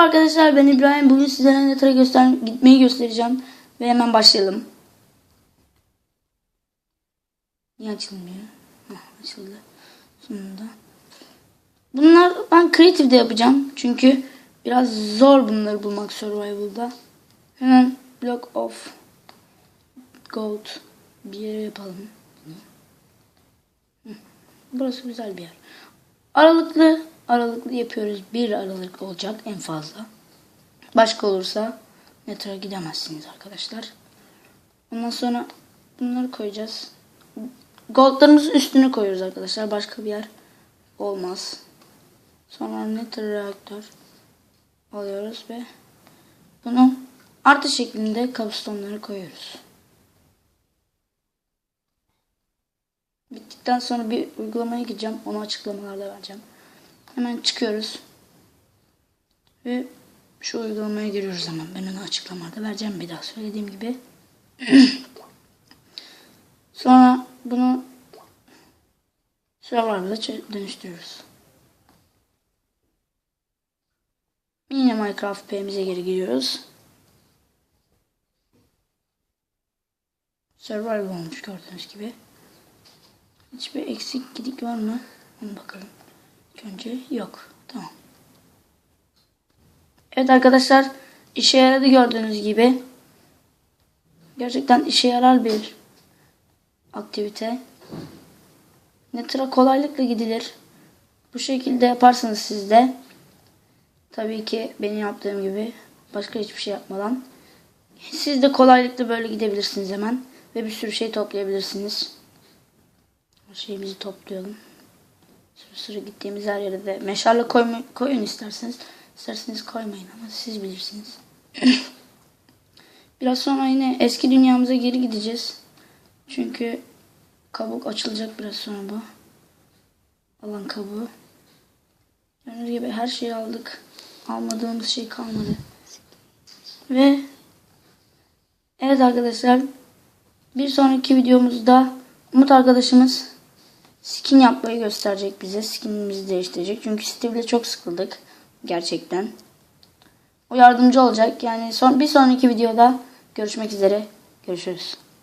Arkadaşlar ben İbrahim. Bugün sizlere Nether'a göster gitmeyi göstereceğim. Ve hemen başlayalım. Niye açılmıyor? Heh, açıldı. Sonunda. Bunlar ben Creative'de yapacağım. Çünkü biraz zor bunları bulmak Survival'da. Hemen Block of Gold bir yere yapalım. Burası güzel bir yer. Aralıklı aralıklı yapıyoruz. Bir aralık olacak en fazla. Başka olursa metroya gidemezsiniz arkadaşlar. Ondan sonra bunları koyacağız. Goldlarımızın üstüne koyuyoruz arkadaşlar. Başka bir yer olmaz. Sonra nether reaktör alıyoruz ve bunu artı şeklinde cobblestone'ları koyuyoruz. Bittikten sonra bir uygulamaya gideceğim. Onu açıklamalarda vereceğim. Hemen çıkıyoruz. Ve şu uygulamaya giriyoruz hemen. Ben onu açıklamalarda vereceğim bir daha söylediğim gibi. sonra bunu server'da dönüştürüyoruz. Yine Minecraft P'mize geri giriyoruz. Survival olmuş gördüğünüz gibi. Hiçbir eksik gidik var mı? Ona bakalım. Önce yok. Tamam. Evet arkadaşlar işe yaradı gördüğünüz gibi. Gerçekten işe yarar bir aktivite. Netra kolaylıkla gidilir. Bu şekilde yaparsanız siz de tabii ki benim yaptığım gibi başka hiçbir şey yapmadan siz de kolaylıkla böyle gidebilirsiniz hemen ve bir sürü şey toplayabilirsiniz. Her şeyimizi toplayalım. Sıra sıra gittiğimiz her yere de meşale koyma, koyun isterseniz. İsterseniz koymayın ama siz bilirsiniz. Biraz sonra yine eski dünyamıza geri gideceğiz. Çünkü kabuk açılacak biraz sonra bu. Alan kabuğu. Gördüğünüz gibi her şeyi aldık. Almadığımız şey kalmadı. Ve evet arkadaşlar bir sonraki videomuzda Umut arkadaşımız skin yapmayı gösterecek bize. Skinimizi değiştirecek. Çünkü Steve'le çok sıkıldık. Gerçekten. O yardımcı olacak. Yani son, bir sonraki videoda görüşmek üzere. Görüşürüz.